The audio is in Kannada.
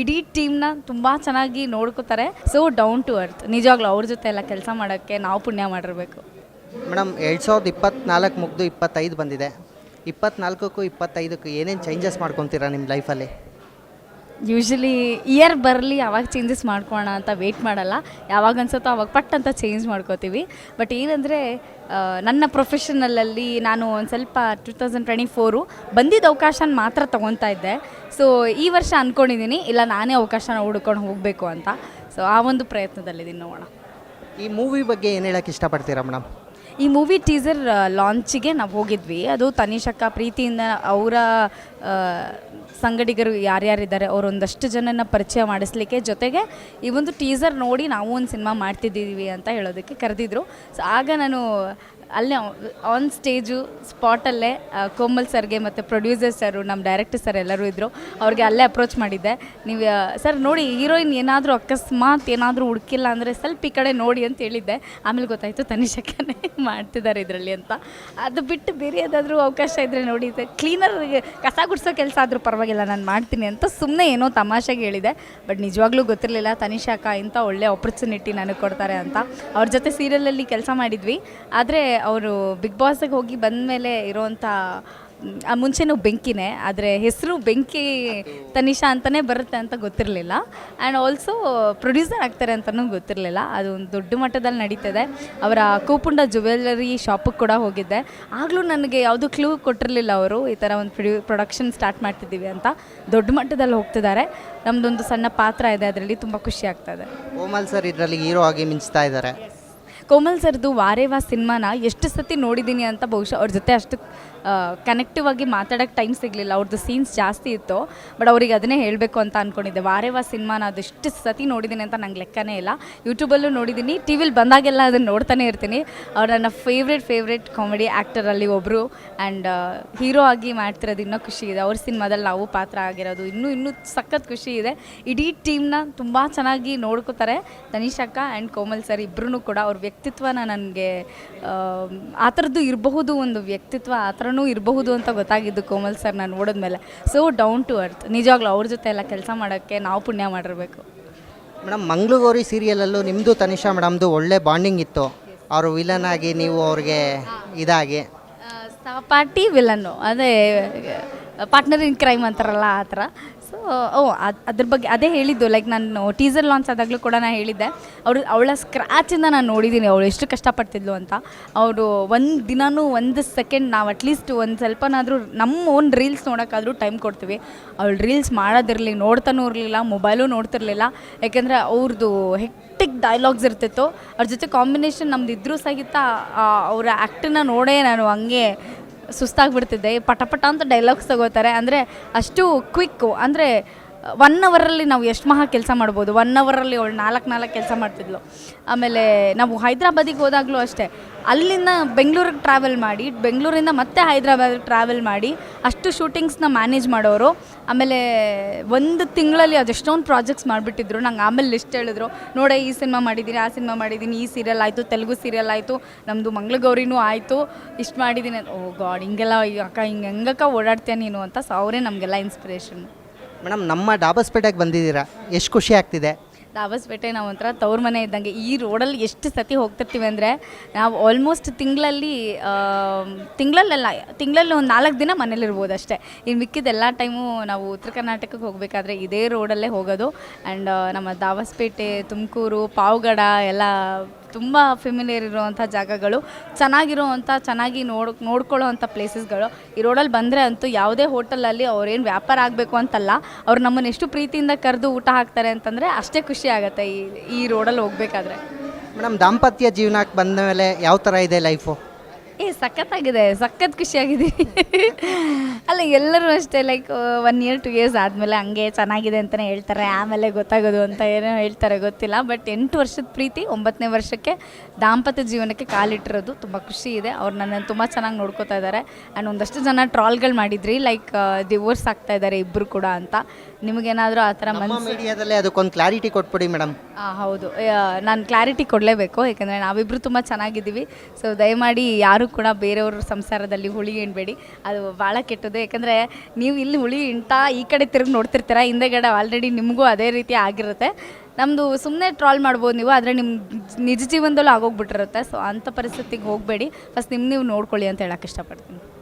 ಇಡೀ ಟೀಮ್ನ ತುಂಬ ಚೆನ್ನಾಗಿ ನೋಡ್ಕೋತಾರೆ. ಸೊ ಡೌನ್ ಟು ಅರ್ತ್ ನಿಜವಾಗ್ಲೂ ಅವ್ರ ಜೊತೆ ಎಲ್ಲ ಕೆಲಸ ಮಾಡೋಕ್ಕೆ ನಾವು ಪುಣ್ಯ ಮಾಡಿರ್ಬೇಕು. ಮೇಡಮ್, ಎರಡು ಸಾವಿರದ ಇಪ್ಪತ್ನಾಲ್ಕು ಮುಗಿದು ಇಪ್ಪತ್ತೈದು ಬಂದಿದೆ. ಇಪ್ಪತ್ನಾಲ್ಕಕ್ಕೂ ಇಪ್ಪತ್ತೈದಕ್ಕೂ ಏನೇನು ಚೇಂಜಸ್ ಮಾಡ್ಕೊತೀರಾ ನಿಮ್ಮ ಲೈಫಲ್ಲಿ ಯೂಶಲಿ ಇಯರ್ ಬರಲಿ ಯಾವಾಗ ಚೇಂಜಸ್ ಮಾಡ್ಕೋಣ ಅಂತ ವೆಯ್ಟ್ ಮಾಡಲ್ಲ. ಯಾವಾಗ ಅನ್ಸುತ್ತೋ ಅವಾಗ ಪಟ್ ಅಂತ ಚೇಂಜ್ ಮಾಡ್ಕೋತೀವಿ. ಬಟ್ ಏನಂದರೆ ನನ್ನ ಪ್ರೊಫೆಷನಲಲ್ಲಿ ನಾನು ಒಂದು ಸ್ವಲ್ಪ ಟು ತೌಸಂಡ್ ಟ್ವೆಂಟಿ ಫೋರು ಬಂದಿದ್ದ ಅವಕಾಶನ ಮಾತ್ರ ತೊಗೊತಾ ಇದ್ದೆ. ಸೊ ಈ ವರ್ಷ ಅಂದ್ಕೊಂಡಿದ್ದೀನಿ ಇಲ್ಲ ನಾನೇ ಅವಕಾಶನ ಹುಡ್ಕೊಂಡು ಹೋಗಬೇಕು ಅಂತ. ಸೊ ಆ ಒಂದು ಪ್ರಯತ್ನದಲ್ಲಿದ್ದೀನಿ ನೋಡೋಣ. ಈ ಮೂವಿ ಬಗ್ಗೆ ಏನು ಹೇಳೋಕ್ಕೆ ಇಷ್ಟಪಡ್ತೀರಾ ಮೇಡಮ್ ಈ ಮೂವಿ ಟೀಸರ್ ಲಾಂಚಿಗೆ ನಾವು ಹೋಗಿದ್ವಿ. ಅದು ತನಿಷಕ್ಕ ಪ್ರೀತಿಯಿಂದ ಅವರ ಸಂಗಡಿಗರು ಯಾರ್ಯಾರಿದ್ದಾರೆ ಅವರೊಂದಷ್ಟು ಜನನ ಪರಿಚಯ ಮಾಡಿಸ್ಲಿಕ್ಕೆ ಜೊತೆಗೆ ಈ ಒಂದು ಟೀಸರ್ ನೋಡಿ ನಾವು ಒಂದು ಸಿನಿಮಾ ಮಾಡ್ತಿದ್ದೀವಿ ಅಂತ ಹೇಳೋದಕ್ಕೆ ಕರೆದಿದ್ರು. ಸೊ ಆಗ ನಾನು ಅಲ್ಲೇ ಆನ್ ಸ್ಟೇಜು ಸ್ಪಾಟಲ್ಲೇ ಕೋಮಲ್ ಸರ್ಗೆ ಮತ್ತು ಪ್ರೊಡ್ಯೂಸರ್ ಸರು ನಮ್ಮ ಡೈರೆಕ್ಟರ್ ಸರ್ ಎಲ್ಲರೂ ಇದ್ದರು ಅವ್ರಿಗೆ ಅಲ್ಲೇ ಅಪ್ರೋಚ್ ಮಾಡಿದ್ದೆ. ನೀವು ಸರ್ ನೋಡಿ ಹೀರೋಯಿನ್ ಏನಾದರೂ ಅಕಸ್ಮಾತ್ ಏನಾದರೂ ಹುಡುಕಿಲ್ಲ ಅಂದರೆ ಸ್ವಲ್ಪ ಈ ಕಡೆ ನೋಡಿ ಅಂತ ಹೇಳಿದ್ದೆ. ಆಮೇಲೆ ಗೊತ್ತಾಯಿತು ತನಿಷಕ್ಕನೇ ಮಾಡ್ತಿದ್ದಾರೆ ಇದರಲ್ಲಿ ಅಂತ. ಅದು ಬಿಟ್ಟು ಬೇರೆ ಯಾವುದಾದ್ರೂ ಅವಕಾಶ ಇದ್ದರೆ ನೋಡಿ ಕ್ಲೀನರ್ ಕಸ ಗುಡಿಸೋ ಕೆಲಸ ಆದರೂ ಪರವಾಗಿಲ್ಲ, ನಾನು ಮಾಡ್ತೀನಿ ಅಂತ ಸುಮ್ಮನೆ ಏನೋ ತಮಾಷೆಗೆ ಹೇಳಿದೆ. ಬಟ್ ನಿಜವಾಗ್ಲೂ ಗೊತ್ತಿರಲಿಲ್ಲ ತನಿಷಾಕ ಇಂಥ ಒಳ್ಳೆ ಆಪರ್ಚುನಿಟಿ ನನಗೆ ಕೊಡ್ತಾರೆ ಅಂತ. ಅವ್ರ ಜೊತೆ ಸೀರಿಯಲಲ್ಲಿ ಕೆಲಸ ಮಾಡಿದ್ವಿ. ಆದರೆ ಅವರು ಬಿಗ್ ಬಾಸ್ಗೆ ಹೋಗಿ ಬಂದ ಮೇಲೆ ಇರೋವಂಥ ಆ ಮುಂಚೆನೂ ಬೆಂಕಿನೇ, ಆದರೆ ಹೆಸರು ಬೆಂಕಿ ತನಿಷಾ ಅಂತಲೇ ಬರುತ್ತೆ ಅಂತ ಗೊತ್ತಿರಲಿಲ್ಲ. ಆ್ಯಂಡ್ ಆಲ್ಸೋ ಪ್ರೊಡ್ಯೂಸರ್ ಆಗ್ತಾರೆ ಅಂತಲೂ ಗೊತ್ತಿರಲಿಲ್ಲ. ಅದು ಒಂದು ದೊಡ್ಡ ಮಟ್ಟದಲ್ಲಿ ನಡೀತದೆ. ಅವರ ಕೂಪುಂಡ ಜುವೆಲ್ಲರಿ ಶಾಪಿಗೆ ಕೂಡ ಹೋಗಿದ್ದೆ. ಆಗಲೂ ನನಗೆ ಯಾವುದು ಕ್ಲೂ ಕೊಟ್ಟಿರಲಿಲ್ಲ ಅವರು. ಈ ಥರ ಒಂದು ಪ್ರೊಡ್ಯೂ ಪ್ರೊಡಕ್ಷನ್ ಸ್ಟಾರ್ಟ್ ಮಾಡ್ತಿದ್ದೀವಿ ಅಂತ ದೊಡ್ಡ ಮಟ್ಟದಲ್ಲಿ ಹೋಗ್ತಿದ್ದಾರೆ. ನಮ್ಮದೊಂದು ಸಣ್ಣ ಪಾತ್ರ ಇದೆ. ಅದರಲ್ಲಿ ತುಂಬ ಖುಷಿ ಆಗ್ತದೆ ಓಮಲ್ ಸರ್ ಇದರಲ್ಲಿ ಹೀರೋ ಆಗಿ ಮಿಂಚ್ತಾ ಇದ್ದಾರೆ. ಕೋಮಲ್ ಸರ್ದು ವಾರೇವಾ ಸಿನಿಮಾನ ಎಷ್ಟು ಸತಿ ನೋಡಿದ್ದೀನಿ ಅಂತ ಬಹುಶಃ ಅವ್ರ ಜೊತೆ ಅಷ್ಟು ಕನೆಕ್ಟಿವ್ ಆಗಿ ಮಾತಾಡೋಕ್ಕೆ ಟೈಮ್ ಸಿಗಲಿಲ್ಲ. ಅವ್ರದ್ದು ಸೀನ್ಸ್ ಜಾಸ್ತಿ ಇತ್ತು. ಬಟ್ ಅವ್ರಿಗೆ ಅದನ್ನೇ ಹೇಳಬೇಕು ಅಂತ ಅಂದ್ಕೊಂಡಿದ್ದೆ ವಾರೇವಾ ಸಿನಿಮಾನ ಅದೆಷ್ಟು ಸತಿ ನೋಡಿದ್ದೀನಿ ಅಂತ ನಂಗೆ ಲೆಕ್ಕನೇ ಇಲ್ಲ. ಯೂಟ್ಯೂಬಲ್ಲೂ ನೋಡಿದ್ದೀನಿ ಟಿ ವಿಲಿ ಬಂದಾಗೆಲ್ಲ ಅದನ್ನು ನೋಡ್ತಾನೆ ಇರ್ತೀನಿ. ಅವ್ರು ನನ್ನ ಫೇವ್ರೆಟ್ ಫೇವ್ರೆಟ್ ಕಾಮಿಡಿ ಆ್ಯಕ್ಟರಲ್ಲಿ ಒಬ್ಬರು ಆ್ಯಂಡ್ ಹೀರೋ ಆಗಿ ಮಾಡ್ತಿರೋದು ಇನ್ನೂ ಖುಷಿ ಇದೆ. ಅವ್ರ ಸಿನಿಮಾದಲ್ಲಿ ನಾವು ಪಾತ್ರ ಆಗಿರೋದು ಇನ್ನೂ ಇನ್ನೂ ಸಖತ್ ಖುಷಿ ಇದೆ. ಇಡೀ ಟೀಮ್ನ ತುಂಬ ಚೆನ್ನಾಗಿ ನೋಡ್ಕೋತಾರೆ. ಅಕ್ಕ ಆ್ಯಂಡ್ ಕೋಮಲ್ ಸರ್ ಇಬ್ಬರೂ ಕೂಡ ಅವ್ರ ವ್ಯಕ್ತಿತ್ವನ ನನಗೆ, ಆ ಥರದ್ದು ಇರಬಹುದು ಒಂದು ವ್ಯಕ್ತಿತ್ವ, ಆ ಇರಬಹುದು ಅಂತ ಗೊತ್ತಾಗಿದ್ದು ಕೋಮಲ್ ಸರ್ ನಾನು ನೋಡಿದ್ಮೇಲೆ. ಸೊ ಡೌನ್ ಟು ಅರ್ತ್ ನಿಜವಾಗ್ಲೂ ಅವ್ರ ಜೊತೆ ಎಲ್ಲ ಕೆಲಸ ಮಾಡೋಕ್ಕೆ ನಾವು ಪುಣ್ಯ ಮಾಡಿರಬೇಕು. ಮೇಡಮ್ ಮಂಗಳಗೌರಿ ಸೀರಿಯಲಲ್ಲೂ ನಿಮ್ಮದು ತನಿಷಾ ಮೇಡಮ್ದು ಒಳ್ಳೆ ಬಾಂಡಿಂಗ್ ಇತ್ತು. ಅವರು ವಿಲನ್ ಆಗಿ ನೀವು ಅವ್ರಿಗೆ ಇದಾಗಿ. ಸಹಪಾಠಿ ವಿಲನ್ನು ಅದೇ ಪಾರ್ಟ್ನರ್ ಇನ್ ಕ್ರೈಮ್ ಅಂತಾರಲ್ಲ ಆ ಥರ. ಓ, ಅದು, ಅದ್ರ ಬಗ್ಗೆ ಅದೇ ಹೇಳಿದ್ದು. ಲೈಕ್ ನಾನು ಟೀಸರ್ ಲಾಂಚ್ ಆದಾಗಲೂ ಕೂಡ ನಾನು ಹೇಳಿದ್ದೆ. ಅವರು, ಅವಳ ಸ್ಕ್ರ್ಯಾಚಿಂದ ನಾನು ನೋಡಿದ್ದೀನಿ ಅವಳು ಎಷ್ಟು ಕಷ್ಟಪಡ್ತಿದ್ಲು ಅಂತ. ಅವರು ಒಂದು ದಿನವೂ ಒಂದು ಸೆಕೆಂಡ್ ನಾವು ಅಟ್ಲೀಸ್ಟ್ ಒಂದು ಸ್ವಲ್ಪನಾದರೂ ನಮ್ಮ ಓನ್ ರೀಲ್ಸ್ ನೋಡೋಕ್ಕಾದರೂ ಟೈಮ್ ಕೊಡ್ತೀವಿ. ಅವಳು ರೀಲ್ಸ್ ಮಾಡೋದಿರಲಿ, ನೋಡ್ತಾನೂ ಇರಲಿಲ್ಲ ಮೊಬೈಲು ನೋಡ್ತಿರ್ಲಿಲ್ಲ. ಯಾಕೆಂದರೆ ಅವ್ರದ್ದು ಹೆಕ್ಟಿಕ್ ಡೈಲಾಗ್ಸ್ ಇರ್ತಿತ್ತು. ಅವ್ರ ಜೊತೆ ಕಾಂಬಿನೇಷನ್ ನಮ್ದು ಇದ್ರೂ ಸಹಿತ ಅವರ ಆ್ಯಕ್ಟನ್ನ ನೋಡೇ ನಾನು ಹಂಗೆ ಸುಸ್ತಾಗ್ಬಿಡ್ತಿದ್ದೆ ಪಟ ಪಟ ಅಂತ ಡೈಲಾಗ್ಸ್ ತಗೋತಾರೆ. ಅಂದರೆ ಅಷ್ಟು ಕ್ವಿಕ್ಕು ಅಂದರೆ ಒನ್ ಅವರಲ್ಲಿ ನಾವು ಎಷ್ಟು ಮಹಾ ಕೆಲಸ ಮಾಡ್ಬೋದು? ಒನ್ ಅವರಲ್ಲಿ ಅವಳು ನಾಲ್ಕು ನಾಲ್ಕು ಕೆಲಸ ಮಾಡ್ತಿದ್ಲು. ಆಮೇಲೆ ನಾವು ಹೈದ್ರಾಬಾದಿಗೆ ಹೋದಾಗಲೂ ಅಷ್ಟೇ. ಅಲ್ಲಿಂದ ಬೆಂಗಳೂರಿಗೆ ಟ್ರಾವೆಲ್ ಮಾಡಿ, ಬೆಂಗಳೂರಿಂದ ಮತ್ತೆ ಹೈದ್ರಾಬಾದಿಗೆ ಟ್ರಾವೆಲ್ ಮಾಡಿ, ಅಷ್ಟು ಶೂಟಿಂಗ್ಸ್ನ ಮ್ಯಾನೇಜ್ ಮಾಡೋರು. ಆಮೇಲೆ ಒಂದು ತಿಂಗಳಲ್ಲಿ ಅದೆಷ್ಟೊಂದು ಪ್ರಾಜೆಕ್ಟ್ಸ್ ಮಾಡಿಬಿಟ್ಟಿದ್ರು. ನಂಗೆ ಆಮೇಲೆ ಲಿಸ್ಟ್ ಹೇಳಿದ್ರು. ನೋಡೇ, ಈ ಸಿನಿಮಾ ಮಾಡಿದ್ದೀನಿ ಆ ಸಿನಿಮಾ ಮಾಡಿದ್ದೀನಿ ಈ ಸೀರಿಯಲ್ ಆಯಿತು, ತೆಲುಗು ಸೀರಿಯಲ್ ಆಯಿತು ನಮ್ಮದು ಮಂಗಳಗೌರಿನೂ ಆಯಿತು. ಇಷ್ಟು ಮಾಡಿದ್ದೀನಿ ಓ ಗಾಡ್, ಹಿಂಗೆಲ್ಲ, ಅಕ್ಕ ಹಿಂಗೆ ಹೆಂಗಕ್ಕ ಓಡಾಡ್ತೀಯ ನೀನು ಅಂತ, ಸೊ ಅವರೇ ನಮಗೆಲ್ಲ ಇನ್ಸ್ಪಿರೇಷನ್ ಮೇಡಮ್, ನಮ್ಮ ಡಾಬಸ್ಪೇಟೆಗೆ ಬಂದಿದ್ದೀರಾ? ಎಷ್ಟು ಖುಷಿ ಆಗ್ತಿದೆ? ದಾಬಸ್ಪೇಟೆ ನಾವು ಒಂಥರ ತವ್ರ ಮನೆ ಇದ್ದಂಗೆ. ಈ ರೋಡಲ್ಲಿ ಎಷ್ಟು ಸತಿ ಹೋಗ್ತಿರ್ತೀವಿ ಅಂದರೆ, ನಾವು ಆಲ್ಮೋಸ್ಟ್ ತಿಂಗಳಲ್ಲಿ ತಿಂಗಳಲ್ಲೆಲ್ಲ, ತಿಂಗಳಲ್ಲಿ ಒಂದು ನಾಲ್ಕು ದಿನ ಮನೇಲಿರ್ಬೋದು ಅಷ್ಟೇ. ಇನ್ನು ಮಿಕ್ಕಿದ ಎಲ್ಲ ಟೈಮು ನಾವು ಉತ್ತರ ಕರ್ನಾಟಕಕ್ಕೆ ಹೋಗಬೇಕಾದ್ರೆ ಇದೇ ರೋಡಲ್ಲೇ ಹೋಗೋದು. ಆ್ಯಂಡ್ ನಮ್ಮ ದಾಬಸ್ಪೇಟೆ ತುಮಕೂರು, ಪಾವಗಡ, ಎಲ್ಲ ತುಂಬ ಫೆಮಿಲಿಯರ್ ಇರುವಂಥ ಜಾಗಗಳು. ಚೆನ್ನಾಗಿರುವಂಥ, ಚೆನ್ನಾಗಿ ನೋಡ್ ನೋಡ್ಕೊಳ್ಳೋ ಅಂಥ ಪ್ಲೇಸಸ್ಗಳು ಈ ರೋಡಲ್ಲಿ ಬಂದರೆ ಅಂತೂ ಯಾವುದೇ ಹೋಟೆಲಲ್ಲಿ ಅವ್ರೇನು ವ್ಯಾಪಾರ ಆಗಬೇಕು ಅಂತಲ್ಲ, ಅವ್ರು ನಮ್ಮನ್ನು ಎಷ್ಟು ಪ್ರೀತಿಯಿಂದ ಕರೆದು ಊಟ ಹಾಕ್ತಾರೆ ಅಂತಂದರೆ ಅಷ್ಟೇ ಖುಷಿ ಆಗುತ್ತೆ ಈ ಈ ರೋಡಲ್ಲಿ ಹೋಗಬೇಕಾದ್ರೆ. ಮೇಡಮ್, ದಾಂಪತ್ಯ ಜೀವನಕ್ಕೆ ಬಂದ ಮೇಲೆ ಯಾವ ಥರ ಇದೆ ಲೈಫು ಏ ಸಖತ್ತಾಗಿದೆ ಸಖತ್ ಖುಷಿಯಾಗಿದೆ. ಅಲ್ಲ ಎಲ್ಲರೂ ಅಷ್ಟೇ like one year two years ಆದಮೇಲೆ ಹಂಗೆ ಚೆನ್ನಾಗಿದೆ ಅಂತಲೇ ಹೇಳ್ತಾರೆ. ಆಮೇಲೆ ಗೊತ್ತಾಗೋದು ಅಂತ ಏನೋ ಹೇಳ್ತಾರೆ ಗೊತ್ತಿಲ್ಲ. ಬಟ್ ಎಂಟು ವರ್ಷದ ಪ್ರೀತಿ ಒಂಬತ್ತನೇ ವರ್ಷಕ್ಕೆ ದಾಂಪತ್ಯ ಜೀವನಕ್ಕೆ ಕಾಲಿಟ್ಟಿರೋದು ತುಂಬ ಖುಷಿ ಇದೆ. ಅವ್ರು ನನ್ನನ್ನು ತುಂಬ ಚೆನ್ನಾಗಿ ನೋಡ್ಕೋತಾ ಇದ್ದಾರೆ ಆ್ಯಂಡ್ ಒಂದಷ್ಟು ಜನ ಟ್ರಾಲ್ಗಳು ಮಾಡಿದ್ರಿ ಲೈಕ್ ಡಿವೋರ್ಸ್ ಆಗ್ತಾ ಇದ್ದಾರೆ ಇಬ್ಬರು ಕೂಡ ಅಂತ. ನಿಮಗೇನಾದರೂ ಆ ಥರ ನಮ್ಮ ಮನ್ಸು ಮೀಡಿಯಾದಲ್ಲೇ ಅದಕ್ಕೊಂದು ಕ್ಲಾರಿಟಿ ಕೊಟ್ಬಿಡಿ ಮೇಡಮ್ ಹಾಂ ಹೌದು. ನಾನು ಕ್ಲಾರಿಟಿ ಕೊಡಲೇಬೇಕು. ಯಾಕಂದರೆ ನಾವಿಬ್ಬರು ತುಂಬ ಚೆನ್ನಾಗಿದ್ದೀವಿ. ಸೊ ದಯಮಾಡಿ ಯಾರು ಕೂಡ ಬೇರೆಯವ್ರ ಸಂಸಾರದಲ್ಲಿ ಹುಳಿ ಎಣ್ಬೇಡಿ ಅದು ಭಾಳ ಕೆಟ್ಟದ್ದು. ಯಾಕಂದರೆ ನೀವು ಇಲ್ಲಿ ಹುಳಿ ಇಂಟ ಈ ಕಡೆ ತಿರುಗಿ ನೋಡ್ತಿರ್ತೀರ, ಹಿಂದೆಗಡೆ ಆಲ್ರೆಡಿ ನಿಮಗೂ ಅದೇ ರೀತಿ ಆಗಿರುತ್ತೆ. ನಮ್ಮದು ಸುಮ್ಮನೆ ಟ್ರಾಲ್ ಮಾಡ್ಬೋದು ನೀವು, ಆದರೆ ನಿಮ್ಮ ನಿಜ ಜೀವನದಲ್ಲೂ ಆಗೋಗ್ಬಿಟ್ಟಿರುತ್ತೆ. ಸೊ ಅಂಥ ಪರಿಸ್ಥಿತಿಗೆ ಹೋಗಬೇಡಿ. ಫಸ್ಟ್ ನಿಮ್ಮ ನೀವು ನೋಡ್ಕೊಳ್ಳಿ ಅಂತ ಹೇಳಕ್ಕೆ ಇಷ್ಟಪಡ್ತೀನಿ.